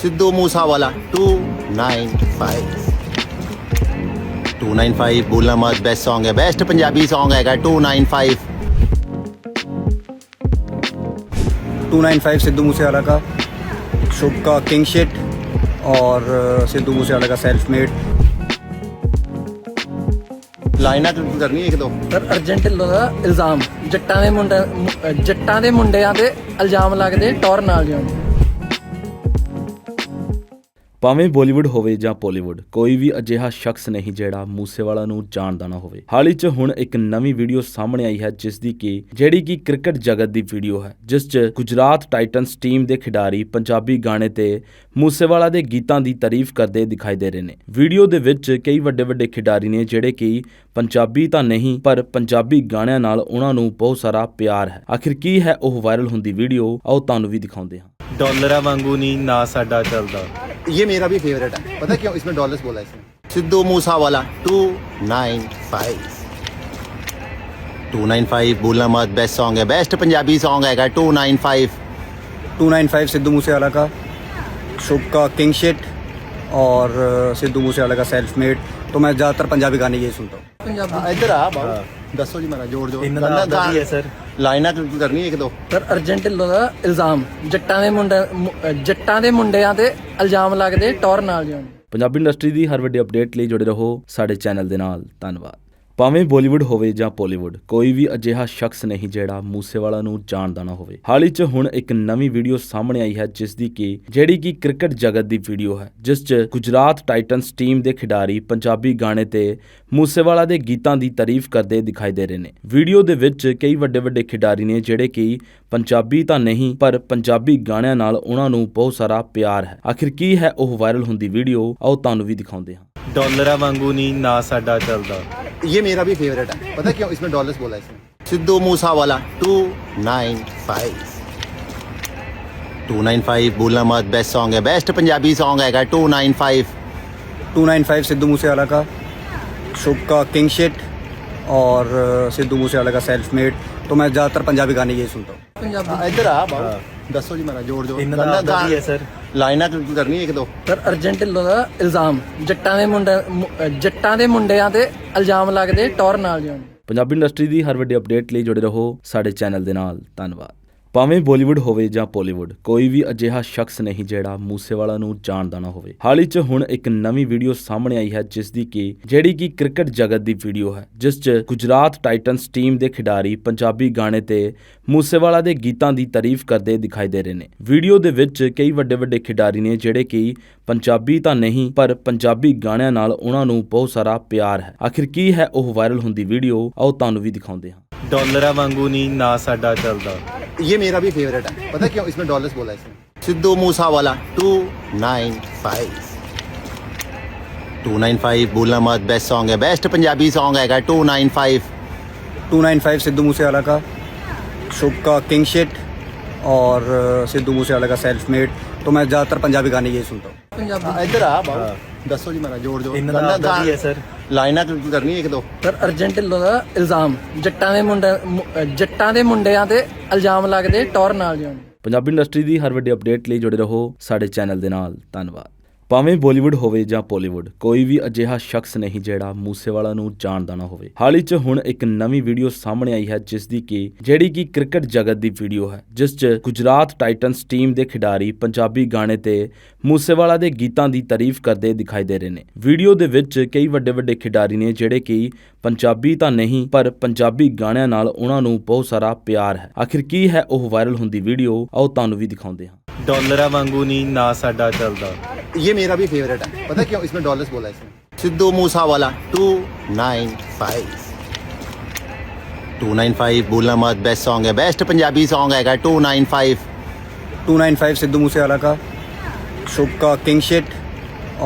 ਸਿੱਧੂ ਮੂਸਾ ਵਾਲਾ 295 295 ਬੋਲਣਾ ਮਤ ਬੈਸਟ Song ਹੈ ਬੈਸਟ ਪੰਜਾਬੀ Song ਹੈਗਾ 295 295 सिद्धू मूसेवाला का शुभ का किंग शिट और अ, सिद्धू मूसेवाला का सेल्फ मेड ਲਾਈਨਾਂ ਕਿਉਂ ਕਰਨੀ ਇੱਕ ਦੋ ਸਰ ਅਰਜਨ ਢਿੱਲੋਂ ਦਾ ਇਲਜ਼ਾਮ ਜੱਟਾਂ ਦੇ ਮੁੰਡੇ ਮੁ- ਜੱਟਾਂ ਦੇ ਮੁੰਡਿਆਂ ਤੇ ਇਲਜ਼ਾਮ ਲੱਗਦੇ ਟੌਰ ਨਾਲ ਜਿਉਂ ਭਾਵੇਂ ਬਾਲੀਵੁੱਡ ਹੋਵੇ ਜਾਂ ਪੋਲੀਵੁੱਡ, ਕੋਈ ਵੀ ਅਜਿਹਾ ਸ਼ਖਸ ਨਹੀਂ ਜਿਹੜਾ ਮੂਸੇਵਾਲਾ ਨੂੰ ਜਾਣਦਾ ਨਾ ਹੋਵੇ। ਹਾਲ ਹੀ 'ਚ ਹੁਣ ਇੱਕ ਨਵੀਂ ਵੀਡੀਓ ਸਾਹਮਣੇ ਆਈ ਹੈ ਜਿਸ ਦੀ ਕਿ ਜਿਹੜੀ ਕਿ ਕ੍ਰਿਕਟ ਜਗਤ ਦੀ ਵੀਡੀਓ ਹੈ, ਜਿਸ 'ਚ ਗੁਜਰਾਤ ਟਾਈਟਨਸ ਟੀਮ ਦੇ ਖਿਡਾਰੀ ਪੰਜਾਬੀ ਗਾਣੇ ਤੇ ਮੂਸੇਵਾਲਾ ਦੇ ਗੀਤਾਂ ਦੀ ਤਾਰੀਫ ਕਰਦੇ ਦਿਖਾਈ ਦੇ ਰਹੇ ਨੇ। ਵੀਡੀਓ ਦੇ ਵਿੱਚ ਕਈ ਵੱਡੇ ਵੱਡੇ ਖਿਡਾਰੀ ਨੇ ਜਿਹੜੇ ਕਿ ਪੰਜਾਬੀ ਤਾਂ ਨਹੀਂ, ਪਰ ਪੰਜਾਬੀ ਗਾਣਿਆਂ ਨਾਲ ਉਹਨਾਂ ਨੂੰ ਬਹੁਤ ਸਾਰਾ ਪਿਆਰ ਹੈ। ਆਖਿਰ ਕੀ ਹੈ ਉਹ ਵਾਇਰਲ ਹੁੰਦੀ ਵੀਡੀਓ? ਆਓ ਤੁਹਾਨੂੰ ਵੀ ਦਿਖਾਉਂਦੇ ਹਾਂ। डॉलरा वांगू नहीं ना साडा चलदा ये मेरा भी फेवरेट है। पता क्यों? इसमें डॉलर्स बोला इसने। Sidhu Moose Wala two nine five two nine five भूलना मत बेस्ट सॉन्ग है। बेस्ट पंजाबी सॉन्ग है two nine five two nine five Sidhu Moosewala का। शुभ का किंग शेट और सिद्धू मूसेवाला का सेल्फ मेड तो मैं ज़्यादातर पंजाबी गाने यही सुनता हूँ। हाँ, इधर आ हाँ। दसो जी मेरा ज़ोर ज़ोर ਲਾਈਨਾਂ ਕਿਉਂ ਕਰਨੀ ਇੱਕ ਦੋ? ਸਰ ਅਰਜਨ ਢਿੱਲੋਂ ਦਾ ਇਲਜ਼ਾਮ। ਜੱਟਾਂ ਦੇ ਮੁੰਡੇ ਮੁ- ਜੱਟਾਂ ਦੇ ਮੁੰਡਿਆਂ ਤੇ ਇਲਜ਼ਾਮ ਲੱਗਦੇ ਟੌਰ ਨਾਲ ਜਿਉਂ ਪੰਜਾਬੀ ਇੰਡਸਟਰੀ ਦੀ ਹਰ ਵੱਡੀ ਅਪਡੇਟ ਲਈ ਜੁੜੇ ਰਹੋ ਸਾਡੇ ਚੈਨਲ ਦੇ ਨਾਲ। ਧੰਨਵਾਦ। ਭਾਵੇਂ ਬਾਲੀਵੁੱਡ ਹੋਵੇ ਜਾਂ ਪੋਲੀਵੁੱਡ ਕੋਈ ਵੀ ਅਜਿਹਾ ਸ਼ਖਸ ਨਹੀਂ ਜਿਹੜਾ ਮੂਸੇਵਾਲਾ ਨੂੰ ਜਾਣਦਾ ਨਾ ਹੋਵੇ। ਹਾਲ ਹੀ 'ਚ ਹੁਣ ਇੱਕ ਨਵੀਂ ਵੀਡੀਓ ਸਾਹਮਣੇ ਆਈ ਹੈ ਜਿਸ ਦੀ ਕਿ ਜਿਹੜੀ ਕਿ ਕ੍ਰਿਕਟ ਜਗਤ ਦੀ ਵੀਡੀਓ ਹੈ, ਜਿਸ 'ਚ ਗੁਜਰਾਤ ਟਾਈਟਨਸ ਟੀਮ ਦੇ ਖਿਡਾਰੀ ਪੰਜਾਬੀ ਗਾਣੇ ਤੇ ਮੂਸੇਵਾਲਾ ਦੇ ਗੀਤਾਂ ਦੀ ਤਾਰੀਫ ਕਰਦੇ ਦਿਖਾਈ ਦੇ ਰਹੇ ਨੇ। ਵੀਡੀਓ ਦੇ ਵਿੱਚ ਕਈ ਵੱਡੇ ਵੱਡੇ ਖਿਡਾਰੀ ਨੇ, ਜਿਹੜੇ ਕਿ ਪੰਜਾਬੀ ਤਾਂ ਨਹੀਂ, ਪਰ ਪੰਜਾਬੀ ਗਾਣਿਆਂ ਨਾਲ ਉਹਨਾਂ ਨੂੰ ਬਹੁਤ ਸਾਰਾ ਪਿਆਰ ਹੈ। ਆਖਿਰ ਕੀ ਹੈ ਉਹ ਵਾਇਰਲ ਹੁੰਦੀ ਵੀਡੀਓ ਆਓ ਤੁਹਾਨੂੰ ਵੀ ਦਿਖਾਉਂਦੇ ਹਾਂ। ਡਾਲਰਾਂ ਵਾਂਗੂ ਨਹੀਂ ਨਾ ਸਾਡਾ ਚੱਲਦਾ। ये मेरा भी फेवरेट है। पता क्यों? इसमें डॉलर्स बोला इसमें Sidhu Moose Wala two nine five two nine five बोलना मत बेस्ट सॉन्ग है। बेस्ट पंजाबी सॉन्ग है two nine five two nine five Sidhu Moose Wala का। शुभ का किंग शिट और सिद्धू मूसे वाला का सेल्फ मेड तो मैं ज़्यादातर पंजाबी गाने यही सुनता हूँ। इधर आप हाँ। दसो जी मेरा ज़ोर ज़ोर गाना है सर ਲਾਈਨਾਂ ਕਿਉਂ ਕਰਨੀ ਇੱਕ ਦੋ। ਸਰ ਅਰਜਨ ਢਿੱਲੋਂ ਦਾ ਇਲਜ਼ਾਮ। ਜੱਟਾਂ ਦੇ ਮੁੰਡੇ ਮੁ- ਜੱਟਾਂ ਦੇ ਮੁੰਡਿਆਂ ਤੇ ਇਲਜ਼ਾਮ ਲੱਗਦੇ ਟੌਰ ਨਾਲ ਜਿਉਂ ਪੰਜਾਬੀ ਇੰਡਸਟਰੀ ਦੀ ਹਰ ਵੱਡੀ ਅਪਡੇਟ ਲਈ ਜੁੜੇ ਰਹੋ ਸਾਡੇ ਚੈਨਲ ਦੇ ਨਾਲ। ਧੰਨਵਾਦ। ਭਾਵੇਂ ਬਾਲੀਵੁੱਡ ਹੋਵੇ ਜਾਂ ਪੋਲੀਵੁੱਡ ਕੋਈ ਵੀ ਅਜਿਹਾ ਸ਼ਖਸ ਨਹੀਂ ਜਿਹੜਾ ਮੂਸੇਵਾਲਾ ਨੂੰ ਜਾਣਦਾ ਨਾ ਹੋਵੇ। ਹਾਲ ਹੀ 'ਚ ਹੁਣ ਇੱਕ ਨਵੀਂ ਵੀਡੀਓ ਸਾਹਮਣੇ ਆਈ ਹੈ ਜਿਸ ਦੀ ਕਿ ਜਿਹੜੀ ਕਿ ਕ੍ਰਿਕਟ ਜਗਤ ਦੀ ਵੀਡੀਓ ਹੈ, ਜਿਸ 'ਚ ਗੁਜਰਾਤ ਟਾਈਟਨਸ ਟੀਮ ਦੇ ਖਿਡਾਰੀ ਪੰਜਾਬੀ ਗਾਣੇ ਤੇ ਮੂਸੇਵਾਲਾ ਦੇ ਗੀਤਾਂ ਦੀ ਤਾਰੀਫ ਕਰਦੇ ਦਿਖਾਈ ਦੇ ਰਹੇ ਨੇ। ਵੀਡੀਓ ਦੇ ਵਿੱਚ ਕਈ ਵੱਡੇ ਵੱਡੇ ਖਿਡਾਰੀ ਨੇ ਜਿਹੜੇ ਕਿ ਪੰਜਾਬੀ ਤਾਂ ਨਹੀਂ, ਪਰ ਪੰਜਾਬੀ ਗਾਣਿਆਂ ਨਾਲ ਉਹਨਾਂ ਨੂੰ ਬਹੁਤ ਸਾਰਾ ਪਿਆਰ ਹੈ। ਆਖਿਰ ਕੀ ਹੈ ਉਹ ਵਾਇਰਲ ਹੁੰਦੀ ਵੀਡੀਓ ਆਓ ਤੁਹਾਨੂੰ ਵੀ ਦਿਖਾਉਂਦੇ ਹਾਂ। ਡਾਲਰਾਂ ਵਾਂਗੂ ਨਹੀਂ ਨਾ ਸਾਡਾ ਚੱਲਦਾ। ये मेरा भी फेवरेट है। पता है क्यों? इसमें डॉलर्स बोला इसने। Sidhu Moose Wala two nine five two nine five बोलना मत बेस्ट सॉन्ग है। बेस्ट पंजाबी सॉन्ग है two nine five two nine five Sidhu Moose Wala का। शुभ का किंग शिट और सिद्धू मूसे वाला का सेल्फ मेड तो मैं ज़्यादातर पंजाबी गाने यही सुनता हूँ। इधर आ दसो जी मेरा ज़ोर ज़ोर। सर। ਲਾਈਨਾਂ ਕਰਨੀ ਇੱਕ ਦੋ? ਸਰ ਅਰਜਨ ਢਿੱਲੋਂ ਦਾ ਇਲਜ਼ਾਮ। ਜੱਟਾਂ ਦੇ ਮੁੰਡੇ ਮੁ- ਜੱਟਾਂ ਦੇ ਮੁੰਡਿਆਂ ਤੇ ਇਲਜ਼ਾਮ ਲੱਗਦੇ ਟੌਰ ਨਾਲ ਜਿਉਂ ਪੰਜਾਬੀ ਇੰਡਸਟਰੀ ਦੀ ਹਰ ਵੱਡੀ ਅਪਡੇਟ ਲਈ ਜੁੜੇ ਰਹੋ ਸਾਡੇ ਚੈਨਲ ਦੇ ਨਾਲ। ਧੰਨਵਾਦ। ਭਾਵੇਂ ਬਾਲੀਵੁੱਡ ਹੋਵੇ ਜਾਂ ਪੋਲੀਵੁੱਡ ਕੋਈ ਵੀ ਅਜਿਹਾ ਸ਼ਖਸ ਨਹੀਂ ਜਿਹੜਾ ਮੂਸੇਵਾਲਾ ਨੂੰ ਜਾਣਦਾ ਨਾ ਹੋਵੇ। ਹਾਲ ਹੀ 'ਚ ਹੁਣ ਇੱਕ ਨਵੀਂ ਵੀਡੀਓ ਸਾਹਮਣੇ ਆਈ ਹੈ ਜਿਸ ਦੀ ਕਿ ਜਿਹੜੀ ਕਿ ਕ੍ਰਿਕਟ ਜਗਤ ਦੀ ਵੀਡੀਓ ਹੈ, ਜਿਸ 'ਚ ਗੁਜਰਾਤ ਟਾਈਟਨਸ ਟੀਮ ਦੇ ਖਿਡਾਰੀ ਪੰਜਾਬੀ ਗਾਣੇ ਤੇ ਮੂਸੇਵਾਲਾ ਦੇ ਗੀਤਾਂ ਦੀ ਤਾਰੀਫ ਕਰਦੇ ਦਿਖਾਈ ਦੇ ਰਹੇ ਨੇ। ਵੀਡੀਓ ਦੇ ਵਿੱਚ ਕਈ ਵੱਡੇ ਵੱਡੇ ਖਿਡਾਰੀ ਨੇ, ਜਿਹੜੇ ਕਿ ਪੰਜਾਬੀ ਤਾਂ ਨਹੀਂ, ਪਰ ਪੰਜਾਬੀ ਗਾਣਿਆਂ ਨਾਲ ਉਹਨਾਂ ਨੂੰ ਬਹੁਤ ਸਾਰਾ ਪਿਆਰ ਹੈ। ਆਖਿਰ ਕੀ ਹੈ ਉਹ ਵਾਇਰਲ ਹੁੰਦੀ ਵੀਡੀਓ ਆਓ ਤੁਹਾਨੂੰ ਵੀ ਦਿਖਾਉਂਦੇ ਹਾਂ। ਡਾਲਰਾਂ ਵਾਂਗੂ ਨਹੀਂ ਨਾ ਸਾਡਾ ਚੱਲਦਾ ये मेरा भी फेवरेट है पता क्यों इसमें डॉलर्स बोला इसने सिद्धू मूसा वाला 295 295 बोलना मत बेस्ट Song है बेस्ट पंजाबी Song हैगा 295 295 सिद्धू मूसेवाला का शुभ का किंग शिट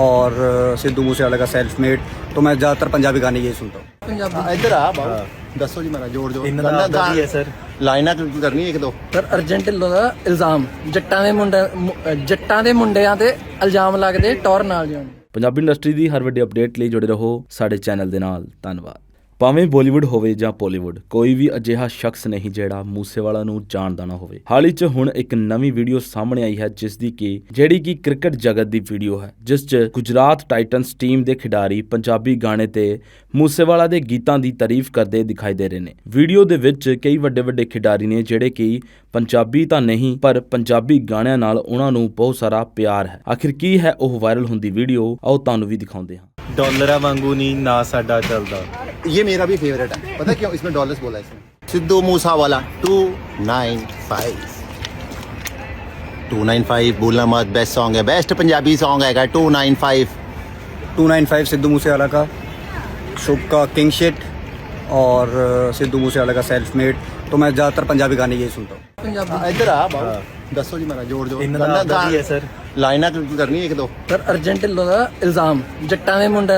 और अ, सिद्धू मूसेवाला का सेल्फ मेड तो मैं ज़्यादातर पंजाबी गाने यही सुनता हूँ ਪੰਜਾਬੀ हाँ, इधर आ बाबू दसो जी मेरा जोड़ जोड़ ਇਹਨਾਂ ਦਾ ਆਦਾ ਵੀ ਹੈ ਸਰ ਲਾਈਨਾਂ ਕਿਉਂ ਕਰਨੀ ਇੱਕ ਦੋ? ਸਰ ਅਰਜਨ ਢਿੱਲੋਂ ਦਾ ਇਲਜ਼ਾਮ। ਜੱਟਾਂ ਦੇ ਮੁੰਡੇ ਮੁ- ਜੱਟਾਂ ਦੇ ਮੁੰਡਿਆਂ ਤੇ ਇਲਜ਼ਾਮ ਲੱਗਦੇ ਟੌਰ ਨਾਲ ਜਿਉਂ ਪੰਜਾਬੀ ਇੰਡਸਟਰੀ ਦੀ ਹਰ ਵੱਡੀ ਅਪਡੇਟ ਲਈ ਜੁੜੇ ਰਹੋ ਸਾਡੇ ਚੈਨਲ ਦੇ ਨਾਲ। ਧੰਨਵਾਦ। ਭਾਵੇਂ ਬਾਲੀਵੁੱਡ ਹੋਵੇ ਜਾਂ ਪੋਲੀਵੁੱਡ ਕੋਈ ਵੀ ਅਜਿਹਾ ਸ਼ਖਸ ਨਹੀਂ ਜਿਹੜਾ ਮੂਸੇਵਾਲਾ ਨੂੰ ਜਾਣਦਾ ਨਾ ਹੋਵੇ। ਹਾਲ ਹੀ 'ਚ ਹੁਣ ਇੱਕ ਨਵੀਂ ਵੀਡੀਓ ਸਾਹਮਣੇ ਆਈ ਹੈ ਜਿਸ ਦੀ ਕਿ ਜਿਹੜੀ ਕਿ ਕ੍ਰਿਕਟ ਜਗਤ ਦੀ ਵੀਡੀਓ ਹੈ, ਜਿਸ 'ਚ ਗੁਜਰਾਤ ਟਾਈਟਨਸ ਟੀਮ ਦੇ ਖਿਡਾਰੀ ਪੰਜਾਬੀ ਗਾਣੇ ਤੇ ਮੂਸੇਵਾਲਾ ਦੇ ਗੀਤਾਂ ਦੀ ਤਾਰੀਫ ਕਰਦੇ ਦਿਖਾਈ ਦੇ ਰਹੇ ਨੇ। ਵੀਡੀਓ ਦੇ ਵਿੱਚ ਕਈ ਵੱਡੇ ਵੱਡੇ ਖਿਡਾਰੀ ਨੇ, ਜਿਹੜੇ ਕਿ ਪੰਜਾਬੀ ਤਾਂ ਨਹੀਂ, ਪਰ ਪੰਜਾਬੀ ਗਾਣਿਆਂ ਨਾਲ ਉਹਨਾਂ ਨੂੰ ਬਹੁਤ ਸਾਰਾ ਪਿਆਰ ਹੈ। ਆਖਿਰ ਕੀ ਹੈ ਉਹ ਵਾਇਰਲ ਹੁੰਦੀ ਵੀਡੀਓ ਆਓ ਤੁਹਾਨੂੰ ਵੀ ਦਿਖਾਉਂਦੇ ਹਾਂ। डॉलरा वांगू नहीं ना साडा चलता ये मेरा भी फेवरेट है। पता क्यों? इसमें डॉलर्स बोला इसमें। Sidhu Moose Wala two nine five two nine five बोलना मत बेस्ट सॉन्ग है। बेस्ट पंजाबी सॉन्ग है two nine five two nine five Sidhu Moosewala का। शुभ का किंग शिट और सिद्धू मूसेवाला का सेल्फ मेड तो मैं ज़्यादातर पंजाबी गाने यही सुनता हूँ। हाँ, इधर आ दसो जी मेरा ज़ोर ज़ोर है सर। ਲਾਈਨਾਂ ਕਿਉਂ ਕਰਨੀ ਇੱਕ ਦੋ। ਸਰ ਅਰਜੈਂਟ ਢਿੱਲੋਂ ਦਾ ਇਲਜ਼ਾਮ। ਜੱਟਾਂ ਦੇ ਮੁੰਡੇ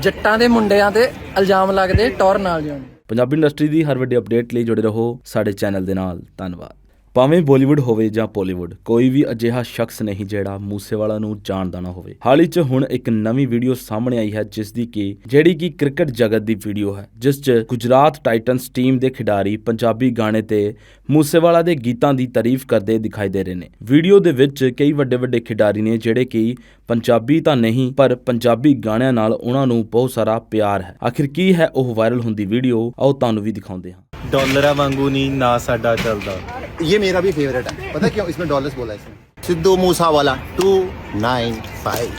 ਜੱਟਾਂ ਦੇ ਮੁੰਡਿਆਂ ਤੇ ਇਲਜ਼ਾਮ ਲੱਗਦੇ ਟੌਰ ਨਾਲ ਜਾਣ। ਪੰਜਾਬੀ ਇੰਡਸਟਰੀ ਦੀ ਹਰ ਵੱਡੀ ਅਪਡੇਟ ਲਈ ਜੁੜੇ ਰਹੋ ਸਾਡੇ ਚੈਨਲ ਦੇ ਨਾਲ। ਧੰਨਵਾਦ। ਭਾਵੇਂ ਬਾਲੀਵੁੱਡ ਹੋਵੇ ਜਾਂ ਪੋਲੀਵੁੱਡ, ਕੋਈ ਵੀ ਅਜਿਹਾ ਸ਼ਖਸ ਨਹੀਂ ਜਿਹੜਾ ਮੂਸੇਵਾਲਾ ਨੂੰ ਜਾਣਦਾ ਨਾ ਹੋਵੇ। ਹਾਲ ਹੀ 'ਚ ਹੁਣ ਇੱਕ ਨਵੀਂ ਵੀਡੀਓ ਸਾਹਮਣੇ ਆਈ ਹੈ ਜਿਸ ਦੀ ਕਿ ਜਿਹੜੀ ਕਿ ਕ੍ਰਿਕਟ ਜਗਤ ਦੀ ਵੀਡੀਓ ਹੈ, ਜਿਸ 'ਚ ਗੁਜਰਾਤ ਟਾਈਟਨਸ ਟੀਮ ਦੇ ਖਿਡਾਰੀ ਪੰਜਾਬੀ ਗਾਣੇ ਤੇ ਮੂਸੇਵਾਲਾ ਦੇ ਗੀਤਾਂ ਦੀ ਤਾਰੀਫ ਕਰਦੇ ਦਿਖਾਈ ਦੇ ਰਹੇ ਨੇ। ਵੀਡੀਓ ਦੇ ਵਿੱਚ ਕਈ ਵੱਡੇ ਵੱਡੇ ਖਿਡਾਰੀ ਨੇ ਜਿਹੜੇ ਕਿ ਪੰਜਾਬੀ ਤਾਂ ਨਹੀਂ, ਪਰ ਪੰਜਾਬੀ ਗਾਣਿਆਂ ਨਾਲ ਉਹਨਾਂ ਨੂੰ ਬਹੁਤ ਸਾਰਾ ਪਿਆਰ ਹੈ। ਆਖਿਰ ਕੀ ਹੈ ਉਹ ਵਾਇਰਲ ਹੁੰਦੀ ਵੀਡੀਓ? ਆਓ ਤੁਹਾਨੂੰ ਵੀ ਦਿਖਾਉਂਦੇ ਹਾਂ। ਡਾਲਰਾਂ ਵਾਂਗੂ ਨਹੀਂ ਨਾ ਸਾਡਾ ਚੱਲਦਾ। ये मेरा भी फेवरेट है। पता क्यों? इसमें डॉलर्स बोला इसमें Sidhu Moose Wala two nine five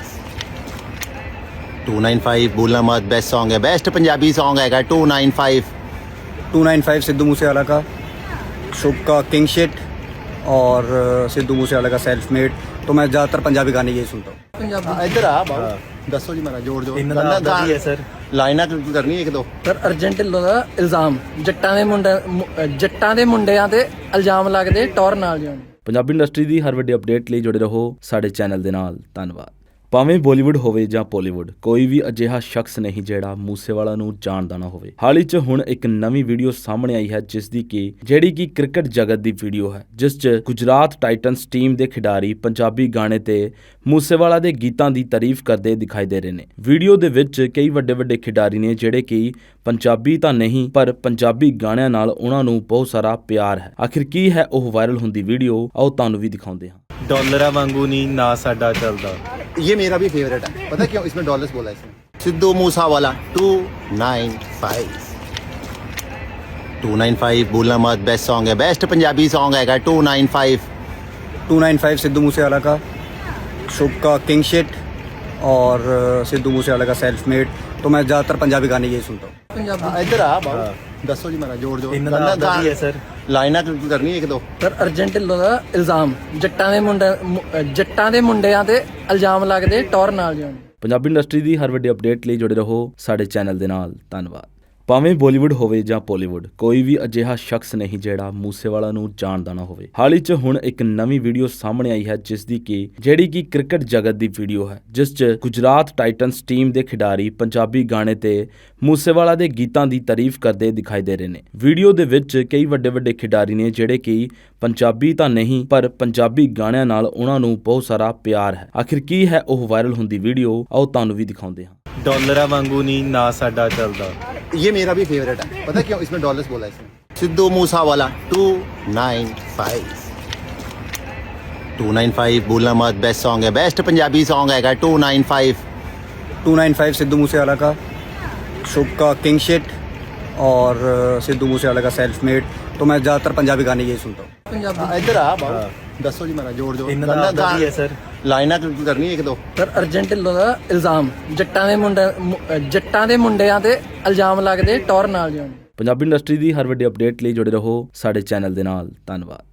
two nine five बोलना मत बेस्ट सॉन्ग है। बेस्ट पंजाबी सॉन्ग है two nine five two nine five Sidhu Moose Wala का। शुभ का किंग शिट और सिद्धू मूसे वाला का सेल्फ मेड तो मैं ज़्यादातर पंजाबी गाने यही सुनता हूँ। हाँ, इधर आ हाँ। दसो जी मेरा ज़ोर ज़ोर है सर। ਲਾਈਨਾਂ ਕਿਉਂ ਕਰਨੀ ਇੱਕ ਦੋ। ਸਰ ਅਰਜੈਂਟ ਦਾ ਇਲਜ਼ਾਮ। ਜੱਟਾਂ ਦੇ ਮੁੰਡੇ ਜੱਟਾਂ ਦੇ ਮੁੰਡਿਆਂ ਤੇ ਇਲਜ਼ਾਮ ਲੱਗਦੇ ਟੌਰ ਨਾਲ ਜਿਉਂ ਪੰਜਾਬੀ ਇੰਡਸਟਰੀ ਦੀ ਹਰ ਵੱਡੀ ਅਪਡੇਟ ਲਈ ਜੁੜੇ ਰਹੋ ਸਾਡੇ ਚੈਨਲ ਦੇ ਨਾਲ। ਧੰਨਵਾਦ। ਭਾਵੇਂ ਬਾਲੀਵੁੱਡ ਹੋਵੇ ਜਾਂ ਪੋਲੀਵੁੱਡ ਕੋਈ ਵੀ ਅਜਿਹਾ ਸ਼ਖਸ ਨਹੀਂ ਜਿਹੜਾ ਮੂਸੇਵਾਲਾ ਨੂੰ ਜਾਣਦਾ ਨਾ ਹੋਵੇ। ਹਾਲ ਹੀ 'ਚ ਹੁਣ ਇੱਕ ਨਵੀਂ ਵੀਡੀਓ ਸਾਹਮਣੇ ਆਈ ਹੈ ਜਿਸ ਦੀ ਕਿ ਜਿਹੜੀ ਕਿ ਕ੍ਰਿਕਟ ਜਗਤ ਦੀ ਵੀਡੀਓ ਹੈ, ਜਿਸ 'ਚ ਗੁਜਰਾਤ ਟਾਈਟਨਸ ਟੀਮ ਦੇ ਖਿਡਾਰੀ ਪੰਜਾਬੀ ਗਾਣੇ ਤੇ ਮੂਸੇਵਾਲਾ ਦੇ ਗੀਤਾਂ ਦੀ ਤਾਰੀਫ ਕਰਦੇ ਦਿਖਾਈ ਦੇ ਰਹੇ ਨੇ। ਵੀਡੀਓ ਦੇ ਵਿੱਚ ਕਈ ਵੱਡੇ ਵੱਡੇ ਖਿਡਾਰੀ ਨੇ, ਜਿਹੜੇ ਕਿ ਪੰਜਾਬੀ ਤਾਂ ਨਹੀਂ, ਪਰ ਪੰਜਾਬੀ ਗਾਣਿਆਂ ਨਾਲ ਉਹਨਾਂ ਨੂੰ ਬਹੁਤ ਸਾਰਾ ਪਿਆਰ ਹੈ। ਆਖਿਰ ਕੀ ਹੈ ਉਹ ਵਾਇਰਲ ਹੁੰਦੀ ਵੀਡੀਓ ਆਓ ਤੁਹਾਨੂੰ ਵੀ ਦਿਖਾਉਂਦੇ ਹਾਂ। ਡਾਲਰਾਂ ਵਾਂਗੂ ਨਹੀਂ ਨਾ ਸਾਡਾ ਚੱਲਦਾ। ये मेरा भी फेवरेट है। पता क्यों? इसमें डॉलर्स बोला इसमें Sidhu Moose Wala two nine five two nine five बोलना मत बेस्ट सॉन्ग है। बेस्ट पंजाबी सॉन्ग है two nine five two nine five Sidhu Moose Wala का। शुभ का किंग शिट और सिद्धू मूसे वाला का सेल्फ मेड तो मैं ज़्यादातर पंजाबी गाने यही सुनता हूँ। इधर आ हाँ। दसो जी मेरा ज़ोर ज़ोर गाना है सर। ਲਾਈਨਾਂ ਕਿਉਂ ਕਰਨੀ ਇੱਕ ਦੋ। ਸਰ ਅਰਜਨ ਢਿੱਲੋਂ ਦਾ ਇਲਜ਼ਾਮ। ਜੱਟਾਂ ਦੇ ਮੁੰਡੇ ਜੱਟਾਂ ਦੇ ਮੁੰਡਿਆਂ ਤੇ ਇਲਜ਼ਾਮ ਲੱਗਦੇ ਟੌਰ ਨਾਲ ਜਾਣ ਪੰਜਾਬੀ ਇੰਡਸਟਰੀ ਦੀ ਹਰ ਵੱਡੀ ਅਪਡੇਟ ਲਈ ਜੁੜੇ ਰਹੋ ਸਾਡੇ ਚੈਨਲ ਦੇ ਨਾਲ। ਧੰਨਵਾਦ। ਭਾਵੇਂ ਬਾਲੀਵੁੱਡ ਹੋਵੇ ਜਾਂ ਪੋਲੀਵੁੱਡ ਕੋਈ ਵੀ ਅਜਿਹਾ ਸ਼ਖਸ ਨਹੀਂ ਜਿਹੜਾ ਮੂਸੇਵਾਲਾ ਨੂੰ ਜਾਣਦਾ ਨਾ ਹੋਵੇ। ਹਾਲ ਹੀ 'ਚ ਹੁਣ ਇੱਕ ਨਵੀਂ ਵੀਡੀਓ ਸਾਹਮਣੇ ਆਈ ਹੈ ਜਿਸ ਦੀ ਕਿ ਜਿਹੜੀ ਕਿ ਕ੍ਰਿਕਟ ਜਗਤ ਦੀ ਵੀਡੀਓ ਹੈ, ਜਿਸ 'ਚ ਗੁਜਰਾਤ ਟਾਈਟਨਸ ਟੀਮ ਦੇ ਖਿਡਾਰੀ ਪੰਜਾਬੀ ਗਾਣੇ ਤੇ ਮੂਸੇਵਾਲਾ ਦੇ ਗੀਤਾਂ ਦੀ ਤਾਰੀਫ ਕਰਦੇ ਦਿਖਾਈ ਦੇ ਰਹੇ ਨੇ। ਵੀਡੀਓ ਦੇ ਵਿੱਚ ਕਈ ਵੱਡੇ ਵੱਡੇ ਖਿਡਾਰੀ ਨੇ ਜਿਹੜੇ ਕਿ ਪੰਜਾਬੀ ਤਾਂ ਨਹੀਂ, ਪਰ ਪੰਜਾਬੀ ਗਾਣਿਆਂ ਨਾਲ ਉਹਨਾਂ ਨੂੰ ਬਹੁਤ ਸਾਰਾ ਪਿਆਰ ਹੈ। ਆਖਿਰ ਕੀ ਹੈ ਉਹ ਵਾਇਰਲ ਹੁੰਦੀ ਵੀਡੀਓ ਆਓ ਤੁਹਾਨੂੰ ਵੀ ਦਿਖਾਉਂਦੇ ਹਾਂ। डॉलरा वांगू नहीं ना साडा चलता। ये मेरा भी फेवरेट है। पता क्यों? इसमें डॉलर्स बोला इसने। Sidhu Moose Wala two nine five two nine five बोलना मत बेस्ट सॉन्ग है। बेस्ट पंजाबी सॉन्ग है two nine five two nine five Sidhu Moosewala का। शुभ का किंग शिट और सिद्धू मूसेवाला का सेल्फ मेड तो मैं ज़्यादातर पंजाबी गाने यही सुनता हूँ। हाँ, इधर आ हाँ। दसो जी मेरा ज़ोर ज़ोर ਸਰ ਅਰਜਨ ਢਿੱਲੋਂ ਦਾ ਇਲਜ਼ਾਮ। ਜੱਟਾਂ ਦੇ ਮੁੰਡੇ ਮੁ- ਜੱਟਾਂ ਦੇ ਮੁੰਡਿਆਂ ਤੇ ਇਲਜ਼ਾਮ ਲੱਗਦੇ ਟੌਰ ਨਾਲ ਜਾਣ ਪੰਜਾਬੀ ਇੰਡਸਟਰੀ ਦੀ ਹਰ ਵੱਡੀ ਅਪਡੇਟ ਲਈ ਜੁੜੇ ਰਹੋ ਸਾਡੇ ਚੈਨਲ ਦੇ ਨਾਲ। ਧੰਨਵਾਦ।